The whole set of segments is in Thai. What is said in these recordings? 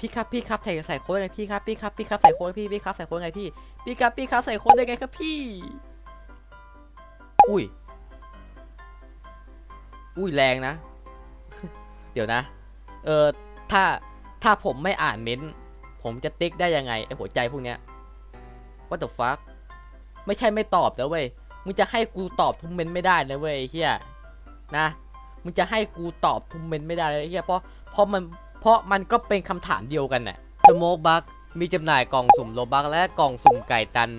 พี่ครับพี่ครับใส่ใส่โค้ดไงพี่ครับพี่ครับพี่ครับใส่โค้ดพี่พี่ครับใส่โค้ดไงพี่พี่ครับพี่ครับใส่โค้ดได้ไงครับพี่ อุ้ย อุ้ยแรงนะ เดี๋ยวนะ เออถ้าถ้าผมไม่อ่านเม้นต์ผมจะติ๊กได้ยังไงไอหัวใจพวกเนี้ย what the fuck ไม่ใช่ไม่ตอบนะเว้ยมึงจะให้กูตอบทุกเม้นต์ไม่ได้นะเว้ยไอเฮียนะมึงจะให้กูตอบทุกเม้นต์ไม่ได้เลยไอ้เฮียเพราะเพราะมัน เพราะมันก็เป็นคำถามเดียวกันน่ะสโมกบักมีจำหน่ายกล่องสุ่มโลบักและกล่องสุ่มไก่ตัน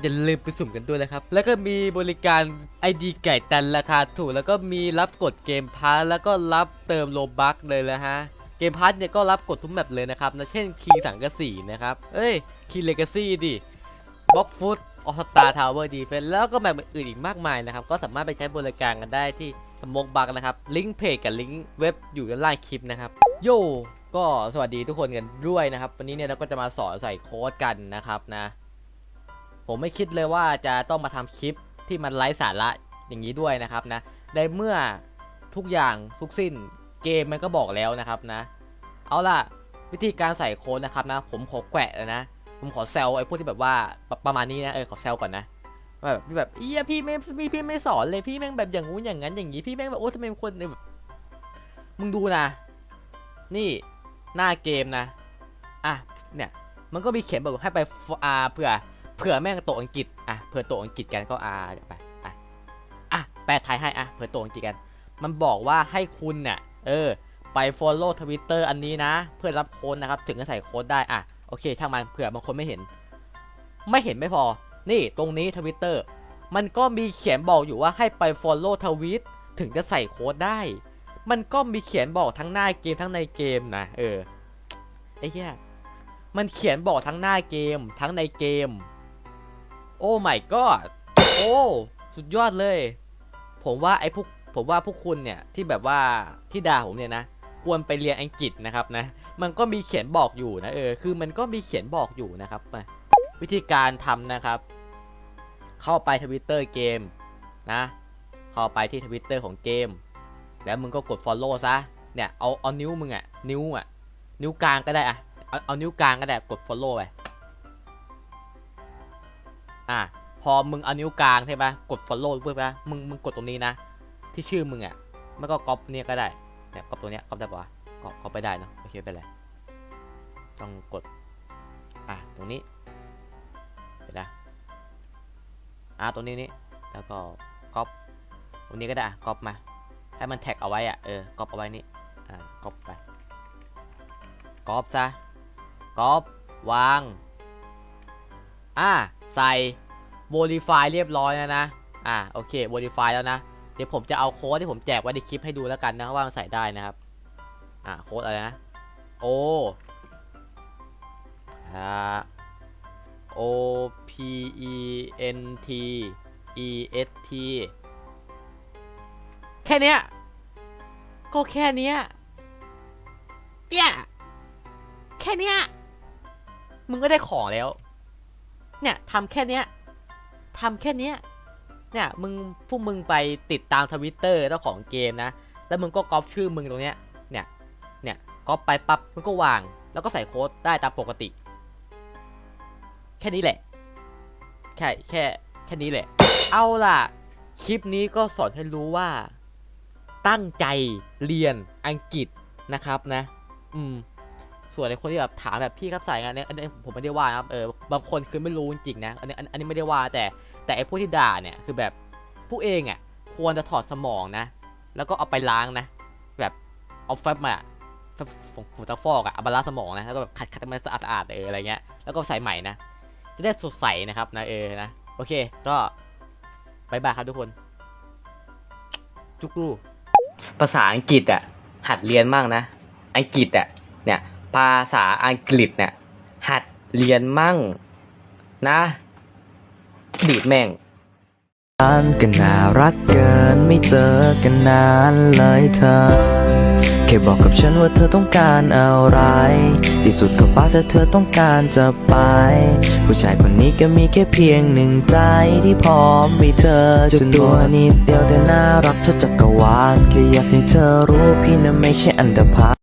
อย่าลืมไปสุ่มกันด้วยนะครับ แล้วก็มีบริการ ID ไก่ตันราคาถูก แล้วก็มีรับกดเกมพาร์แล้วก็รับเติมโลบักเลยนะฮะ เกมพาร์เนี่ยก็รับกดทุกแมปเลยนะครับนะเช่นคีสังกะสีนะครับ เอ้ยคีเลกาซี่ดิบล็อกฟุตออสตาทาวเวอร์ดีเฟนแล้วก็แมปอื่นอีกมากมายนะครับ ก็สามารถไปใช้บริการกันได้ที่สมกบักนะครับ ลิงก์เพจกับลิงก์เว็บอยู่ด้านล่างคลิปนะครับ โยก็สวัสดีทุกคนกันด้วยนะครับ วันนี้เนี่ยเราก็จะมาสอนใส่โค้ดกันนะครับนะ ผมไม่คิดเลยว่าจะต้องมาทำคลิปที่มันไร้สาระอย่างนี้ด้วยนะครับนะในเมื่อทุกอย่างทุกสิ้นเกมมันก็บอกแล้วนะครับนะ เอาล่ะวิธีการใส่โค้ดนะครับนะ ผมขอแกะนะ ผมขอแซวไอ้พวกที่แบบว่าประประมาณนี้นะเออขอแซวก่อนนะแบบพี่แบบเอียพี่ไม่พี่พี่ไม่สอนเลยพี่แม่งแบบอย่างงู้นอย่างนั้นอย่างนี้พี่แม่งแบบโอ้ทำไมคนแบบมึงดูนะ นี่หน้าเกมนะ อะ เนี่ย มันก็มีเขียนบอกให้ไปอ่าเผื่อ เผื่อแม่งโตอังกฤษ อะ เผื่อโตอังกฤษกันก็อ่าไป อะ อะ แปลไทยให้อะ เผื่อโตอังกฤษกัน มันบอกว่าให้คุณเนี่ยเออ ไป follow Twitter อันนี้นะ เพื่อรับโค้ดนะครับ ถึงจะใส่โค้ดได้ อะ โอเค ช่างมัน เผื่อบางคนไม่เห็น ไม่เห็นไม่พอ นี่ ตรงนี้ Twitter มันก็มีเขียนบอกอยู่ว่าให้ไป follow ทวิตถึงจะใส่โค้ดได้ มันก็มีเขียนบอกทั้งหน้าเกมทั้งในเกมนะเออไอ้เหี้ยมันเขียนบอกทั้งหน้าเกมทั้งในเกม โอ้ my god โอ้สุดยอดเลย ผมว่าไอ้พวกผมว่าพวกคุณเนี่ยที่แบบว่าที่ด่าผมเนี่ยนะ ควรไปเรียนอังกฤษนะครับนะ มันก็มีเขียนบอกอยู่นะเออคือมันก็มีเขียนบอกอยู่นะครับมาวิธีการทำนะครับ เข้าไปทวิตเตอร์เกมนะ เข้าไปที่ทวิตเตอร์ของเกม แล้วมึงก็กด follow ซะ เนี่ยเอาเอานิ้วมึงอะนิ้วอะนิ้วกลางก็ได้อะเอาเอานิ้วกลางก็ได้กด follow ไปอะพอมึงเอานิ้วกลางใช่ปะกด follow เพื่อปะมึงมึงกดตรงนี้นะ ที่ชื่อมึงอะไม่ก็ก๊อปเนี่ยก็ได้เนี่ยก๊อปตัวเนี้ยก๊อปได้ปะก๊อปก๊อปไปได้เนอะโอเคไปเลยต้องกดอะตรงนี้เห็นนะอะตรงนี้นี่แล้วก็ก๊อปตรงนี้ก็ได้ก๊อปมา ให้มันแท็กเอาไว้อะเออก๊อปเอาไว้นี่อะก๊อปไปก๊อปซะก๊อปวางอ่าใส่ verify เรียบร้อยแล้วนะอ่าโอเค verify แล้วนะเดี๋ยวผมจะเอาโค้ดที่ผมแจกไว้ในคลิปให้ดูแล้วกันนะว่ามันใส่ได้นะครับอ่าโค้ดอะไรนะ O อ่า O P E N T E S T แค่เนี้ย ก็แค่เนี้ย เนี่ย แค่เนี้ย มึงก็ได้ของแล้ว เนี่ยทำแค่เนี้ยทำแค่เนี้ย เนี่ยมึงพวกมึงไปติดตามทวิตเตอร์เจ้าของเกมนะ แล้วมึงก็ก๊อปชื่อมึงตรงเนี้ย เนี่ย เนี่ยก๊อปไปปั๊บมึงก็วาง แล้วก็ใส่โค้ดได้ตามปกติ แค่นี้แหละ แค่แค่แค่นี้แหละ เอาล่ะ คลิปนี้ก็สอนให้รู้ว่า ตั้งใจเรียนอังกฤษนะครับนะ อืม ส่วนในคนที่แบบถามแบบพี่ครับสายงานเนี้ยอันนี้ผมไม่ได้ว่านะครับ เออ บางคนคือไม่รู้จริงๆนะ อันนี้อันนี้ไม่ได้ว่าแต่แต่ไอ้พวกที่ด่าเนี่ยคือแบบผู้เองอะควรจะถอดสมองนะ แล้วก็เอาไปล้างนะ แบบเอาแฟบมาฝุ่นตะฟอกอะเอามาล้างสมองนะ แล้วก็แบบขัดขัดมันสะอาดสะอาดๆเอออะไรเงี้ย แล้วก็ใส่ใหม่นะ จะได้สดใสนะครับนะเออนะ โอเค ก็บายบายครับทุกคน จุกรู ภาษาอังกฤษอะหัดเรียนมั่งนะ อังกฤษอะเนี่ยภาษาอังกฤษเนี่ยหัดเรียนมั่งนะดีดแม่งานน่ารักเกินไม่เจอกันนานเลยเธอ แค่บอกกับฉันว่าเธอต้องการอะไร ที่สุดก็ป้าถ้าเธอต้องการจะไป ผู้ชายคนนี้ก็มีแค่เพียงหนึ่งใจที่พร้อมมีเธอจนตัวนิดเดียวแต่น่ารักเธอจักรวาลแค่อยากให้เธอรู้พี่นะไม่ใช่อันดาพา